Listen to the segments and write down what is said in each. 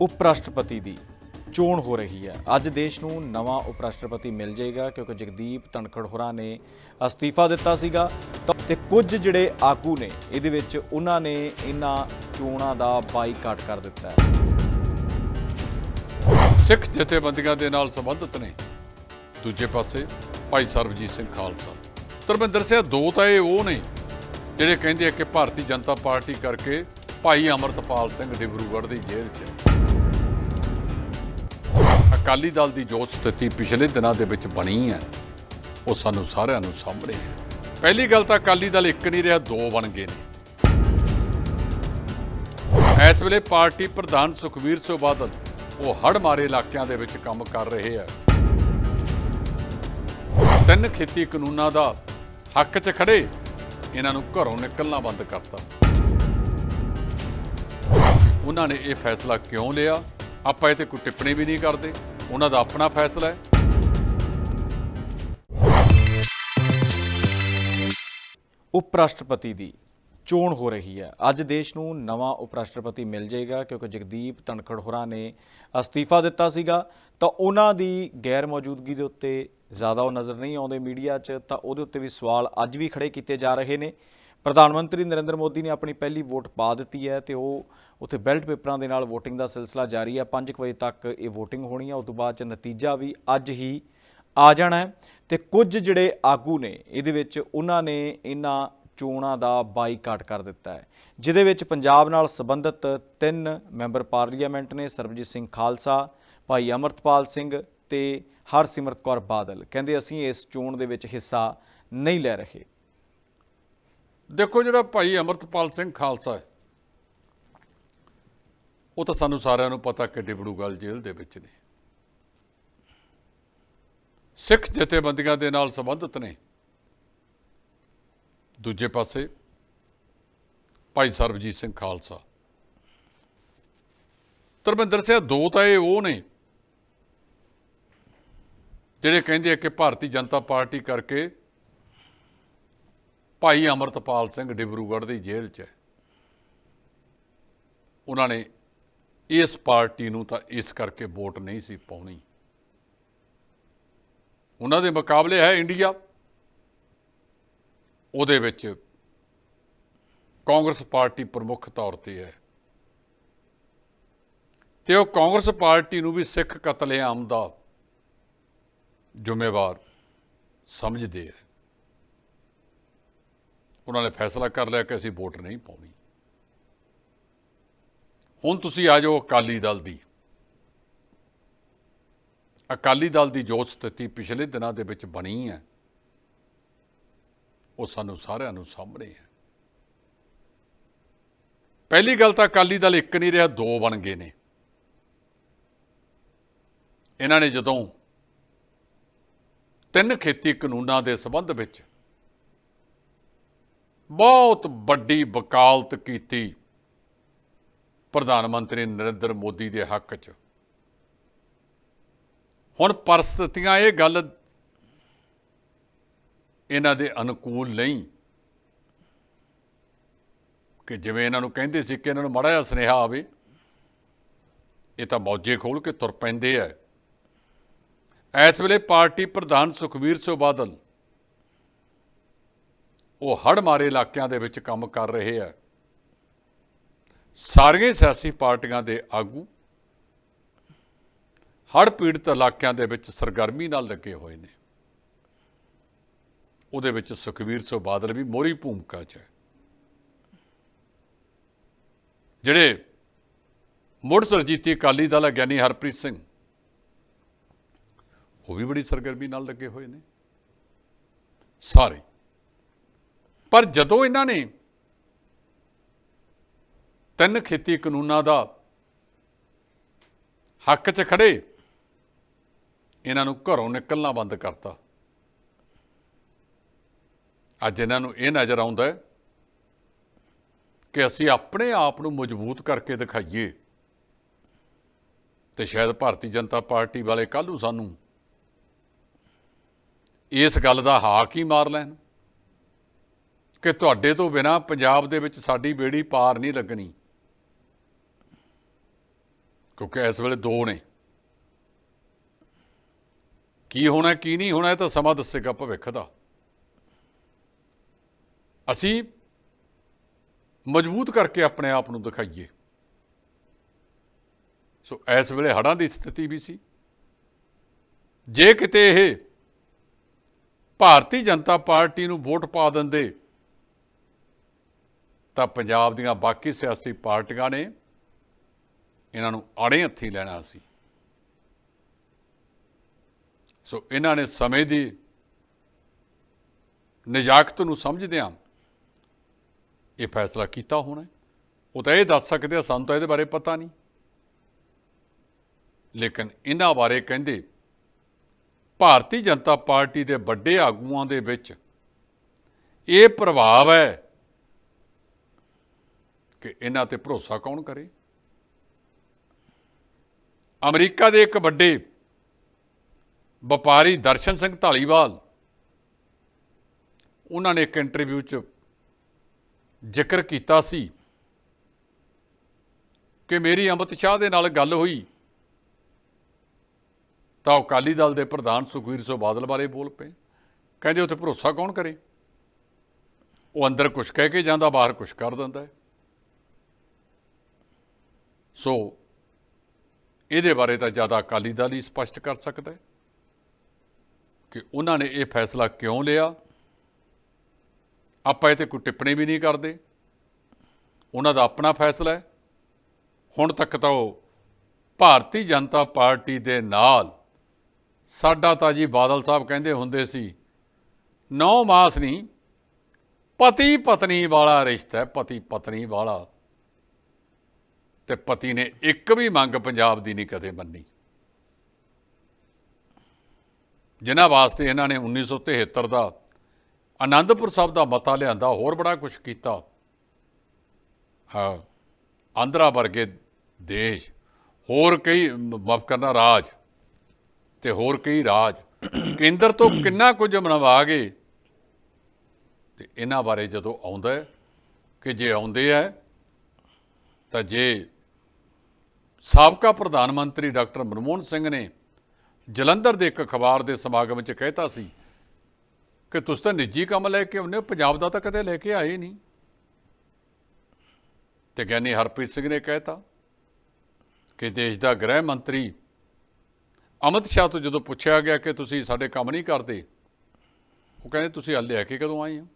ਉਪ ਰਾਸ਼ਟਰਪਤੀ ਦੀ ਚੋਣ ਹੋ ਰਹੀ ਹੈ। ਅੱਜ ਦੇਸ਼ ਨੂੰ ਨਵਾਂ ਉਪ ਰਾਸ਼ਟਰਪਤੀ ਮਿਲ ਜਾਏਗਾ ਕਿਉਂਕਿ ਜਗਦੀਪ ਧਨਖੜ ਹੋਰਾਂ ਨੇ ਅਸਤੀਫਾ ਦਿੱਤਾ ਸੀਗਾ। ਤਾਂ- ਤੇ ਕੁਝ ਜਿਹੜੇ ਆਗੂ ਨੇ, ਇਹਦੇ ਵਿੱਚ ਉਹਨਾਂ ਨੇ ਇਹਨਾਂ ਚੋਣਾਂ ਦਾ ਬਾਈਕਾਟ ਕਰ ਦਿੱਤਾ ਹੈ। ਸਿੱਖ ਜਥੇਬੰਦੀਆਂ ਦੇ ਨਾਲ ਸੰਬੰਧਿਤ ਨੇ। ਦੂਜੇ ਪਾਸੇ ਭਾਈ ਸਰਬਜੀਤ ਸਿੰਘ ਖਾਲਸਾ। ਧਰਮਿੰਦਰ ਸਿੰਘ, ਦੋ ਤਾਂ ਇਹ ਉਹ ਨੇ ਜਿਹੜੇ ਕਹਿੰਦੇ ਆ ਕਿ ਭਾਰਤੀ ਜਨਤਾ ਪਾਰਟੀ ਕਰਕੇ ਭਾਈ ਅਮਰਤਪਾਲ ਸਿੰਘ ਡਿਬਰੂਗੜ੍ਹ ਦੀ ਜੇਲ੍ਹ 'ਚ ਅਕਾਲੀ ਦਲ ਦੀ ਜੋ ਸਥਿਤੀ ਪਿਛਲੇ ਦਿਨਾਂ ਦੇ ਵਿੱਚ ਬਣੀ ਹੈ। ਉਹ ਸਾਨੂੰ ਸਾਰਿਆਂ ਨੂੰ ਸਾਹਮਣੇ ਹੈ। ਪਹਿਲੀ ਗੱਲ ਤਾਂ ਅਕਾਲੀ ਦਲ ਇੱਕ ਨਹੀਂ ਰਿਹਾ, ਦੋ ਬਣ ਗਏ ਨੇ। ਇਸ ਵੇਲੇ ਪਾਰਟੀ ਪ੍ਰਧਾਨ ਸੁਖਵੀਰ ਸਿੰਘ ਬਾਦਲ ਉਹ ਹੜ ਮਾਰੇ ਇਲਾਕਿਆਂ ਦੇ ਵਿੱਚ ਕੰਮ ਕਰ ਰਹੇ ਆ ਤਿੰਨ ਖੇਤੀ ਕਾਨੂੰਨਾਂ ਦਾ ਹੱਕ 'ਚ ਖੜੇ, ਇਹਨਾਂ ਨੂੰ ਘਰੋਂ ਨਿਕਲਣਾ ਬੰਦ ਕਰਤਾ। ਉਹਨਾਂ ਨੇ ਇਹ ਫੈਸਲਾ ਕਿਉਂ ਲਿਆ? ਆਪਾਂ ਇਹ ਤੇ ਕੋਈ ਟਿੱਪਣੀ ਵੀ ਨਹੀਂ ਕਰਦੇ। ਉਹਨਾਂ ਦਾ ਆਪਣਾ ਫੈਸਲਾ ਹੈ। ਉਪ ਰਾਸ਼ਟਰਪਤੀ ਦੀ ਚੋਣ ਹੋ ਰਹੀ ਹੈ। ਅੱਜ ਦੇਸ਼ ਨੂੰ ਨਵਾਂ ਉਪ ਰਾਸ਼ਟਰਪਤੀ ਮਿਲ ਜਾਏਗਾ ਕਿਉਂਕਿ ਜਗਦੀਪ ਧਨਖੜ ਹੋਰਾਂ ਨੇ ਅਸਤੀਫਾ ਦਿੱਤਾ ਸੀਗਾ। ਤਾਂ ਉਹਨਾਂ ਦੀ ਗੈਰ ਮੌਜੂਦਗੀ ਦੇ ਉੱਤੇ ਜ਼ਿਆਦਾ ਉਹ ਨਜ਼ਰ ਨਹੀਂ ਆਉਂਦੇ ਮੀਡੀਆ 'ਚ, ਤਾਂ ਉਹਦੇ ਉੱਤੇ ਵੀ ਸਵਾਲ ਅੱਜ ਵੀ ਖੜੇ ਕੀਤੇ ਜਾ ਰਹੇ ਨੇ। ਪ੍ਰਧਾਨ ਮੰਤਰੀ ਨਰਿੰਦਰ ਮੋਦੀ ਨੇ ਆਪਣੀ ਪਹਿਲੀ ਵੋਟ ਪਾ ਦਿੱਤੀ ਹੈ ਤੇ ਉਹ ਉੱਥੇ ਬੈਲਟ ਪੇਪਰਾਂ ਦੇ ਨਾਲ VOTING ਦਾ ਸਿਲਸਿਲਾ ਜਾਰੀ ਹੈ। 5 ਵਜੇ ਤੱਕ ਇਹ VOTING ਹੋਣੀ ਹੈ। ਉਸ ਤੋਂ ਬਾਅਦ ਚ ਨਤੀਜਾ ਵੀ ਅੱਜ ਹੀ ਆ ਜਾਣਾ ਹੈ। ਤੇ ਕੁਝ ਜਿਹੜੇ ਆਗੂ ਨੇ, ਇਹਦੇ ਵਿੱਚ ਉਹਨਾਂ ਨੇ ਇਹਨਾਂ ਚੋਣਾਂ ਦਾ ਬਾਈਕਾਟ ਕਰ ਦਿੱਤਾ ਹੈ, ਜਿਹਦੇ ਵਿੱਚ ਪੰਜਾਬ ਨਾਲ ਸੰਬੰਧਿਤ ਤਿੰਨ ਮੈਂਬਰ ਪਾਰਲੀਮੈਂਟ ਨੇ, ਸਰਬਜੀਤ ਸਿੰਘ ਖਾਲਸਾ, ਭਾਈ ਅਮਰਤਪਾਲ ਸਿੰਘ ਤੇ ਹਰਸਿਮਰਤ ਕੌਰ ਬਾਦਲ। ਕਹਿੰਦੇ ਅਸੀਂ ਇਸ ਚੋਣ ਦੇ ਵਿੱਚ ਹਿੱਸਾ ਨਹੀਂ ਲੈ ਰਹੇ। ਦੇਖੋ ਜਿਹੜਾ ਭਾਈ ਅਮਰਤਪਾਲ ਸਿੰਘ ਖਾਲਸਾ ਹੈ, ਉਹ ਤਾਂ ਸਾਨੂੰ ਸਾਰਿਆਂ ਨੂੰ ਪਤਾ ਕਿ ਡਿਬੜੂਗੜ੍ਹ ਜੇਲ੍ਹ ਦੇ ਵਿੱਚ ਨੇ। ਸਿੱਖ ਜਥੇਬੰਦੀਆਂ ਦੇ ਨਾਲ ਸੰਬੰਧਿਤ ਨੇ। ਦੂਜੇ ਪਾਸੇ ਭਾਈ ਸਰਬਜੀਤ ਸਿੰਘ ਖਾਲਸਾ। ਧਰਮਿੰਦਰ ਸਿੰਘ, ਦੋ ਤਾਂ ਇਹ ਉਹ ਨੇ, ਜਿਹੜੇ ਕਹਿੰਦੇ ਆ ਕਿ ਭਾਰਤੀ ਜਨਤਾ ਪਾਰਟੀ ਕਰਕੇ ਭਾਈ ਅਮਰਤਪਾਲ ਸਿੰਘ ਡਿਬਰੂਗੜ੍ਹ ਦੀ ਜੇਲ੍ਹ 'ਚ ਹੈ। ਉਹਨਾਂ ਨੇ ਇਸ ਪਾਰਟੀ ਨੂੰ ਤਾਂ ਇਸ ਕਰਕੇ ਵੋਟ ਨਹੀਂ ਸੀ ਪਾਉਣੀ। ਉਹਨਾਂ ਦੇ ਮੁਕਾਬਲੇ ਹੈ ਇੰਡੀਆ। ਉਹਦੇ ਵਿੱਚ ਕਾਂਗਰਸ ਪਾਰਟੀ ਪ੍ਰਮੁੱਖ ਤੌਰ ਤੇ ਹੈ। ਤੇ ਉਹ ਕਾਂਗਰਸ ਪਾਰਟੀ ਨੂੰ ਵੀ ਸਿੱਖ ਕਤਲੇਆਮ ਦਾ ਜ਼ਿੰਮੇਵਾਰ ਸਮਝਦੇ ਹੈ। ਉਹਨਾਂ ਨੇ ਫੈਸਲਾ ਕਰ ਲਿਆ ਕਿ ਅਸੀਂ ਵੋਟ ਨਹੀਂ ਪਾਉਣੀ। ਹੁਣ ਤੁਸੀਂ ਆ ਜਾਓ ਅਕਾਲੀ ਦਲ ਦੀ। ਅਕਾਲੀ ਦਲ ਦੀ ਜੋ ਸਥਿਤੀ ਪਿਛਲੇ ਦਿਨਾਂ ਦੇ ਵਿੱਚ ਬਣੀ ਹੈ, ਉਹ ਸਾਨੂੰ ਸਾਰਿਆਂ ਨੂੰ ਸਾਹਮਣੇ ਹੈ। ਪਹਿਲੀ ਗੱਲ ਤਾਂ ਅਕਾਲੀ ਦਲ ਇੱਕ ਨਹੀਂ ਰਿਹਾ, ਦੋ ਬਣ ਗਏ ਨੇ। ਇਹਨਾਂ ਨੇ ਜਦੋਂ ਤਿੰਨ ਖੇਤੀ ਕਾਨੂੰਨਾਂ ਦੇ ਸੰਬੰਧ ਵਿੱਚ ਬਹੁਤ ਵੱਡੀ ਵਕਾਲਤ ਕੀਤੀ ਪ੍ਰਧਾਨ ਮੰਤਰੀ ਨਰਿੰਦਰ ਮੋਦੀ ਦੇ ਹੱਕ 'ਚ। ਹੁਣ ਪਰਸਥਿਤੀਆਂ ਇਹ ਗੱਲ ਇਹਨਾਂ ਦੇ ਅਨੁਕੂਲ ਨਹੀਂ ਕਿ ਜਿਵੇਂ ਇਹਨਾਂ ਨੂੰ ਕਹਿੰਦੇ ਸੀ ਕਿ ਇਹਨਾਂ ਨੂੰ ਮਾੜਾ ਜਿਹਾ ਸੁਨੇਹਾ ਆਵੇ, ਇਹ ਤਾਂ ਮੌਜੇ ਖੋਲ ਕੇ ਤੁਰ ਪੈਂਦੇ ਆ। ਇਸ ਵੇਲੇ ਪਾਰਟੀ ਪ੍ਰਧਾਨ ਸੁਖਵੀਰ ਸਿੰਘ ਬਾਦਲ ਉਹ ਹੜ੍ਹ ਮਾਰੇ ਇਲਾਕਿਆਂ ਦੇ ਵਿੱਚ ਕੰਮ ਕਰ ਰਹੇ ਆ। ਸਾਰੀਆਂ ਸਿਆਸੀ ਪਾਰਟੀਆਂ ਦੇ ਆਗੂ ਹੜ੍ਹ ਪੀੜਤ ਇਲਾਕਿਆਂ ਦੇ ਵਿੱਚ ਸਰਗਰਮੀ ਨਾਲ ਲੱਗੇ ਹੋਏ ਨੇ। ਉਹਦੇ ਵਿੱਚ ਸੁਖਵੀਰ ਸਿੰਘ ਬਾਦਲ ਵੀ ਮੋਰੀ ਭੂਮਿਕਾ 'ਚ ਹੈ। ਜਿਹੜੇ ਮੁੜ ਸਰਜੀਤੀ ਅਕਾਲੀ ਦਲ ਹੈ ਗਿਆਨੀ ਹਰਪ੍ਰੀਤ ਸਿੰਘ, ਉਹ ਵੀ ਬੜੀ ਸਰਗਰਮੀ ਨਾਲ ਲੱਗੇ ਹੋਏ ਨੇ। ਸਾਰੇ ਪਰ ਜਦੋਂ ਇਹਨਾਂ ਨੇ ਤਿੰਨ ਖੇਤੀ ਕਾਨੂੰਨਾਂ ਦਾ ਹੱਕ 'ਚ ਖੜੇ, ਇਹਨਾਂ ਨੂੰ ਘਰੋਂ ਨਿਕਲਣਾ ਬੰਦ ਕਰਤਾ। ਅੱਜ ਇਹਨਾਂ ਨੂੰ ਇਹ ਨਜ਼ਰ ਆਉਂਦਾ ਹੈ ਕਿ ਅਸੀਂ ਆਪਣੇ ਆਪ ਨੂੰ ਮਜ਼ਬੂਤ ਕਰਕੇ ਦਿਖਾਈਏ ਤੇ ਸ਼ਾਇਦ ਭਾਰਤੀ ਜਨਤਾ ਪਾਰਟੀ ਵਾਲੇ ਕੱਲ੍ਹ ਨੂੰ ਸਾਨੂੰ ਇਸ ਗੱਲ ਦਾ ਹਾਕ ਹੀ ਮਾਰ ਲੈਣ। ਕਿ ਤੁਹਾਡੇ ਤੋਂ ਬਿਨਾ ਪੰਜਾਬ ਦੇ ਵਿੱਚ ਸਾਡੀ ਬੇੜੀ ਪਾਰ ਨਹੀਂ ਲੱਗਣੀ। ਕਿਉਂਕਿ ਇਸ ਵੇਲੇ ਦੋ ਨੇ। ਕੀ ਹੋਣਾ, ਕੀ ਨਹੀਂ ਹੋਣਾ, ਇਹ ਤਾਂ ਸਮਾਂ ਦੱਸੇਗਾ ਭਵਿੱਖ ਦਾ। ਅਸੀਂ ਮਜ਼ਬੂਤ ਕਰਕੇ ਆਪਣੇ ਆਪ ਨੂੰ ਦਿਖਾਈਏ। ਸੋ ਇਸ ਵੇਲੇ ਹੜਾਂ ਦੀ ਸਥਿਤੀ ਵੀ ਸੀ। ਜੇ ਕਿਤੇ ਇਹ ਭਾਰਤੀ ਜਨਤਾ ਪਾਰਟੀ ਨੂੰ ਵੋਟ ਪਾ ਦਿੰਦੇ ਤਾਂ ਪੰਜਾਬ ਦੀਆਂ ਬਾਕੀ ਸਿਆਸੀ ਪਾਰਟੀਆਂ ਨੇ ਇਹਨਾਂ ਨੂੰ ਆੜੇ ਹੱਥੀ ਲੈਣਾ ਸੀ। ਸੋ ਇਹਨਾਂ ਨੇ ਸਮੇਂ ਦੀ ਨਜਾਕਤ ਨੂੰ ਸਮਝਦਿਆਂ ਇਹ ਫੈਸਲਾ ਕੀਤਾ ਹੋਣਾ ਉਹ ਤਾਂ ਇਹ ਦੱਸ ਸਕਦੇ ਆ, ਸਾਨੂੰ ਤਾਂ ਇਹਦੇ ਬਾਰੇ ਪਤਾ ਨਹੀਂ। ਲੇਕਿਨ ਇਹਨਾਂ ਬਾਰੇ ਕਹਿੰਦੇ, ਭਾਰਤੀ ਜਨਤਾ ਪਾਰਟੀ ਦੇ ਵੱਡੇ ਆਗੂਆਂ ਦੇ ਵਿੱਚ ਇਹ ਪ੍ਰਭਾਵ ਹੈ ਕਿ ਇਹਨਾਂ ਤੇ ਭਰੋਸਾ ਕੌਣ ਕਰੇ? ਅਮਰੀਕਾ ਦੇ ਇੱਕ ਵੱਡੇ ਵਪਾਰੀ ਦਰਸ਼ਨ ਸਿੰਘ ਢਾਲੀਵਾਲ ਉਹਨਾਂ ਨੇ ਇੱਕ ਇੰਟਰਵਿਊ 'ਚ ਜ਼ਿਕਰ ਕੀਤਾ ਸੀ ਕਿ ਮੇਰੀ ਅਮਿਤ ਸ਼ਾਹ ਦੇ ਨਾਲ ਗੱਲ ਹੋਈ ਤਾਂ ਅਕਾਲੀ ਦਲ ਦੇ ਪ੍ਰਧਾਨ ਸੁਖਵੀਰ ਸਿੰਘ ਬਾਦਲ ਬਾਰੇ ਬੋਲ ਪਏ। ਕਹਿੰਦੇ ਉੱਥੇ ਭਰੋਸਾ ਕੌਣ ਕਰੇ? ਉਹ ਅੰਦਰ ਕੁਝ ਕਹਿ ਕੇ ਜਾਂਦਾ, ਬਾਹਰ ਕੁਝ ਕਰ ਦਿੰਦਾ ਹੈ। ਸੋ, ਇਹਦੇ ਬਾਰੇ ਤਾਂ ਜ਼ਿਆਦਾ ਅਕਾਲੀ ਦਲ ਹੀ ਸਪਸ਼ਟ ਕਰ ਸਕਦਾ ਹੈ ਕਿ ਉਹਨਾਂ ਨੇ ਇਹ ਫੈਸਲਾ ਕਿਉਂ ਲਿਆ? ਆਪਾਂ ਇਹ ਤੇ ਕੋਈ ਟਿੱਪਣੀ ਵੀ ਨਹੀਂ ਕਰਦੇ। ਉਹਨਾਂ ਦਾ ਆਪਣਾ ਫੈਸਲਾ ਹੈ। ਹੁਣ ਤੱਕ ਤਾਂ ਉਹ ਭਾਰਤੀ ਜਨਤਾ ਪਾਰਟੀ ਦੇ ਨਾਲ ਸਾਡਾ ਤਾਂ ਜੀ ਬਾਦਲ ਸਾਹਿਬ ਕਹਿੰਦੇ ਹੁੰਦੇ ਸੀ, ਨੌ ਮਾਸ ਨਹੀਂ ਪਤੀ ਪਤਨੀ ਵਾਲਾ ਰਿਸ਼ਤਾ ਹੈ ਪਤੀ ਪਤਨੀ ਵਾਲਾ। ਤੇ ਪਤੀ ਨੇ ਇੱਕ ਵੀ ਮੰਗ ਪੰਜਾਬ ਦੀ ਨਹੀਂ ਕਦੇ ਮੰਨੀ। ਜਿਨ੍ਹਾਂ ਵਾਸਤੇ ਇਹਨਾਂ ਨੇ 1973 ਦਾ ਆਨੰਦਪੁਰ ਸਾਹਿਬ ਦਾ ਮਤਾ ਲਿਆਂਦਾ, ਹੋਰ ਬੜਾ ਕੁਝ ਕੀਤਾ। ਹਾਂ, ਆਂਧਰਾ ਵਰਗੇ ਦੇਸ਼, ਹੋਰ ਕਈ ਮਾਫ ਕਰਨਾ, ਰਾਜ ਤੇ ਹੋਰ ਕਈ ਰਾਜ। ਕੇਂਦਰ ਤੋਂ ਕਿੰਨਾ ਕੁਝ ਮਨਵਾ ਗਏ ਤੇ ਇਹਨਾਂ ਬਾਰੇ ਜਦੋਂ ਆਉਂਦਾ ਕਿ ਜੇ ਆਉਂਦੇ ਹੈ ਤਾਂ ਜੇ ਸਾਬਕਾ ਪ੍ਰਧਾਨ ਮੰਤਰੀ ਡਾਕਟਰ ਮਨਮੋਹਨ ਸਿੰਘ ਨੇ ਜਲੰਧਰ ਦੇ ਇੱਕ ਅਖਬਾਰ ਦੇ ਸਮਾਗਮ 'ਚ ਕਹਿਤਾ ਸੀ ਕਿ ਤੁਸੀਂ ਤਾਂ ਨਿੱਜੀ ਕੰਮ ਲੈ ਕੇ ਆਉਂਦੇ ਹੋ, ਪੰਜਾਬ ਦਾ ਤਾਂ ਕਦੇ ਲੈ ਕੇ ਆਏ ਨਹੀਂ। ਤੇ ਗਿਆਨੀ ਹਰਪ੍ਰੀਤ ਸਿੰਘ ਨੇ ਕਹਿਤਾ ਕਿ ਦੇਸ਼ ਦਾ ਗ੍ਰਹਿ ਮੰਤਰੀ ਅਮਿਤ ਸ਼ਾਹ ਤੋਂ ਜਦੋਂ ਪੁੱਛਿਆ ਗਿਆ ਕਿ ਤੁਸੀਂ ਸਾਡੇ ਕੰਮ ਨਹੀਂ ਕਰਦੇ, ਉਹ ਕਹਿੰਦੇ, ਤੁਸੀਂ ਹੱਲ ਲੈ ਕੇ ਕਦੋਂ ਆਏ ਹੋ?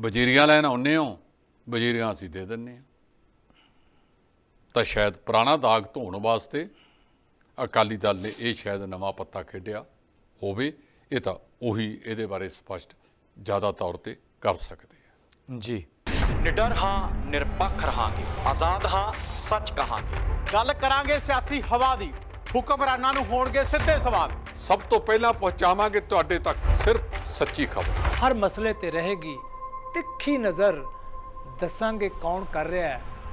ਵਜ਼ੀਰੀਆਂ ਲੈਣ ਆਉਂਦੇ ਹੋ, ਵਜ਼ੀਰੀਆਂ ਅਸੀਂ ਦੇ ਦਿੰਨੇ ਆ ਤਾਂ ਸ਼ਾਇਦ ਪੁਰਾਣਾ ਦਾਗ ਧੋਣ ਵਾਸਤੇ ਅਕਾਲੀ ਦਲ ਨੇ ਇਹ ਸ਼ਾਇਦ ਨਵਾਂ ਪੱਤਾ ਖੇਡਿਆ ਹੋਵੇ ਇਹ ਤਾਂ ਉਹੀ ਇਹਦੇ ਬਾਰੇ ਸਪਸ਼ਟ ਜ਼ਿਆਦਾ ਤੌਰ ਤੇ ਕਰ ਸਕਦੇ ਆ। ਜੀ। ਨਿਡਰ ਹਾਂ ਨਿਰਪੱਖ ਰਹਾਂਗੇ। ਆਜ਼ਾਦ ਹਾਂ ਸੱਚ ਕਹਾਂਗੇ। ਗੱਲ ਕਰਾਂਗੇ ਸਿਆਸੀ ਹਵਾ ਦੀ। ਹੁਕਮਰਾਨਾਂ ਨੂੰ ਹੋਣਗੇ ਸਿੱਧੇ ਸਵਾਲ। ਸਭ ਤੋਂ ਪਹਿਲਾਂ ਪਹੁੰਚਾਵਾਂਗੇ ਤੁਹਾਡੇ ਤੱਕ ਸਿਰਫ ਸੱਚੀ ਖਬਰ। ਹਰ ਮਸਲੇ ਤੇ ਰਹੇਗੀ ਤਿੱਖੀ ਨਜ਼ਰ। ਦੱਸਾਂਗੇ ਕੌਣ ਕਰ ਰਿਹਾ ਹੈ।